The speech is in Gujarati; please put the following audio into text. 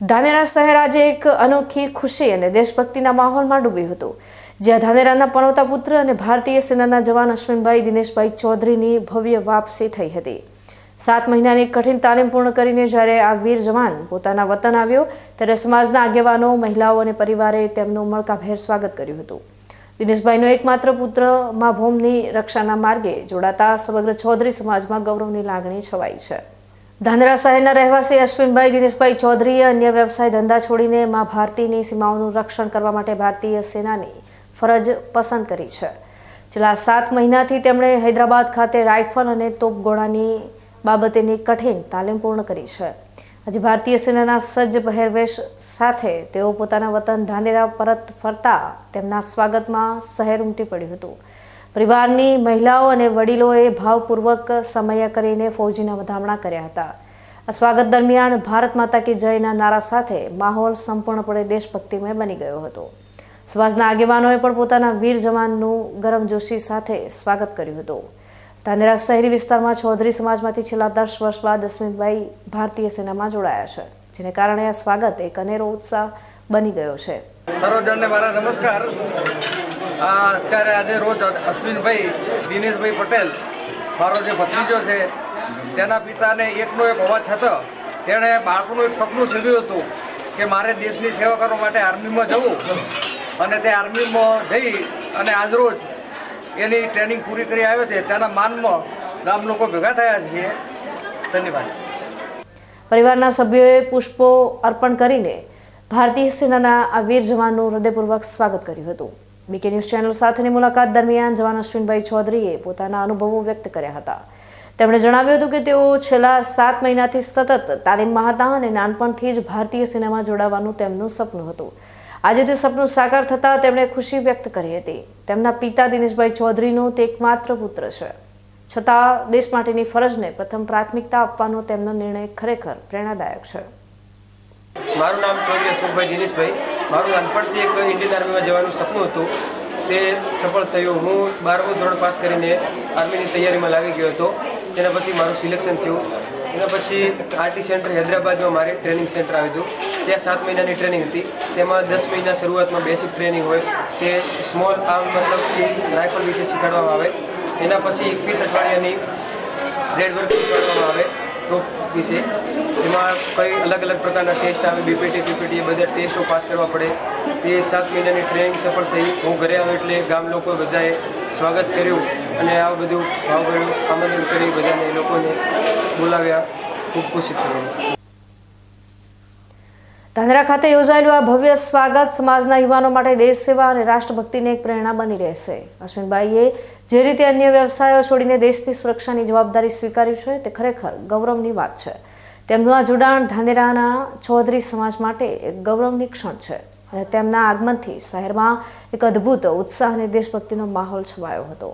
ધાનેરા શહેર આજે એક અનોખી ખુશી અને દેશભક્તિના માહોલમાં ડૂબ્યું હતું, જ્યાં ધાનેરાના પનોતા પુત્ર અને ભારતીય સેનાના જવાન અશ્વિનભાઈ દિનેશભાઈ ચૌધરીની ભવ્ય વાપસી થઈ હતી. સાત મહિનાની કઠિન તાલીમ પૂર્ણ કરીને જ્યારે આ વીર જવાન પોતાના વતન આવ્યો, ત્યારે સમાજના આગેવાનો, મહિલાઓ અને પરિવારે તેમનું મળકાભેર સ્વાગત કર્યું હતું. દિનેશભાઈનો એકમાત્ર પુત્ર, મા ભૂમની રક્ષાના માર્ગે જોડાતા સમગ્ર ચૌધરી સમાજમાં ગૌરવની લાગણી છવાઈ છે. ધાનેરા શહેરના રહેવાસી અશ્વિનભાઈ દિનેશભાઈ ચૌધરીએ અન્ય વ્યવસાય ધંધા છોડીને મા ભારતીની સીમાઓનું રક્ષણ કરવા માટે ભારતીય સેનાની ફરજ પસંદ કરી છે. છેલ્લા સાત મહિનાથી તેમણે હૈદરાબાદ ખાતે રાઇફલ અને તોપગોળાની બાબતેની કઠિન તાલીમ પૂર્ણ કરી છે. આજે ભારતીય સેનાના સજ્જ પહેરવેશ સાથે તેઓ પોતાના વતન ધાનેરા પરત ફરતા તેમના સ્વાગતમાં શહેર ઉમટી પડ્યું હતું. પરિવારની મહિલાઓ અને વડીલોએ ભાવપૂર્વક સમય કરીને ફૌજીના વધામણા કર્યા હતા. આ સ્વાગત દરમિયાન ભારત માતા કી જયના નારા સાથે માહોલ સંપૂર્ણપણે દેશભક્તિમય બની ગયો હતો. સમાજના આગેવાનોએ પણ પોતાના વીર જવાનનું ગરમજોશી સાથે સ્વાગત કર્યું હતું. ધાનેરા શહેરી વિસ્તારમાં ચૌધરી સમાજમાંથી છેલ્લા દસ વર્ષ બાદ અશ્વિનભાઈ ભારતીય સેનામાં જોડાયા છે, જેને કારણે આ સ્વાગત એક અનેરો ઉત્સાહ બની ગયો છે. સર્વજણને મારા નમસ્કાર. અત્યારે આજે રોજ અશ્વિનભાઈ, દિનેશભાઈ પટેલ, મારો જે ભત્રીજો છે, તેના પિતાને એકનો એક હોવા છતાં તેણે બાળકોનું એક સપનું સેવ્યું હતું કે મારે દેશની સેવા કરવા માટે આર્મીમાં જવું અને તે આર્મીમાં જઈ અને આજરોજ એની ટ્રેનિંગ પૂરી કરી આવ્યો છે. તેના માનમાં ગામ લોકો ભેગા થયા છીએ. ધન્યવાદ. પરિવારના સભ્યોએ પુષ્પો અર્પણ કરીને ભારતીય સેનાના આ વીર જવાનનું હૃદયપૂર્વક સ્વાગત કર્યું હતું. બીકે ન્યૂઝ ચેનલ સાથેની મુલાકાત દરમિયાન જવાન અશ્વિનભાઈ ચૌધરીએ પોતાના અનુભવો વ્યક્ત કર્યા હતા. તેમણે જણાવ્યું હતું કે તેઓ છેલ્લા સાત મહિનાથી સતત તાલીમમાં હતા અને નાનપણથી જ ભારતીય સિનેમા જોડાવાનું તેમનું સપનું હતું. આજે તે સપનું સાકાર થતાં તેમણે ખુશી વ્યક્ત કરી હતી. તેમના પિતા દિનેશભાઈ ચૌધરીનો તે એકમાત્ર પુત્ર છે. છતાં દેશ માટેની ફરજને પ્રથમ પ્રાથમિકતા આપવાનો તેમનો નિર્ણય ખરેખર પ્રેરણાદાયક છે. મારું નામ સ્વર્ગીય સુખભાઈ દિનેશભાઈ. મારું નાનપણથી એક ઇન્ડિયન આર્મીમાં જવાનું સપનું હતું. તે સફળ થયું. હું બારમું ધોરણ પાસ કરીને આર્મીની તૈયારીમાં લાગી ગયો હતો. તેના પછી મારું સિલેક્શન થયું. એના પછી આરટી સેન્ટર હૈદરાબાદમાં મારે ટ્રેનિંગ સેન્ટર આવ્યું હતું. ત્યાં સાત મહિનાની ટ્રેનિંગ હતી. તેમાં દસ મહિના શરૂઆતમાં બેસિક ટ્રેનિંગ હોય. તે સ્મોલ આર્મ મતલબ રાઇફલ વિશે શીખવાડવામાં આવે. એના પછી એકવીસ અઠવાડિયાની બ્રેડ વર્ક શીખવાડવામાં આવે. ટોપ વિશે એમાં કઈ અલગ અલગ પ્રકારના ટેસ્ટ આવે બીપીટી પીપીટી બધા ટેસ્ટો પાસ કરવા પડે. તે સાત મહિનાની ટ્રેનિંગ સફળ થઈ. હું ઘરે આવ્યો એટલે ગામ લોકો બધાએ સ્વાગત કર્યું અને આ બધું ભાવભર્યું આમંત્રણ કરી બધાને લોકોને બોલાવ્યા. ખૂબ ખુશી થઈ. ધાનેરા ખાતે યોજાયેલું આ ભવ્ય સ્વાગત સમાજના યુવાનો માટે દેશ સેવા અને રાષ્ટ્રભક્તિને એક પ્રેરણા બની રહેશે. અશ્વિનભાઈએ જે રીતે અન્ય વ્યવસાયો છોડીને દેશની સુરક્ષાની જવાબદારી સ્વીકાર્યું છે, તે ખરેખર ગૌરવની વાત છે. તેમનું આ જોડાણ ધાનેરાના ચૌધરી સમાજ માટે એક ગૌરવની ક્ષણ છે અને તેમના આગમનથી શહેરમાં એક અદ્ભુત ઉત્સાહ અને દેશભક્તિનો માહોલ છવાયો હતો.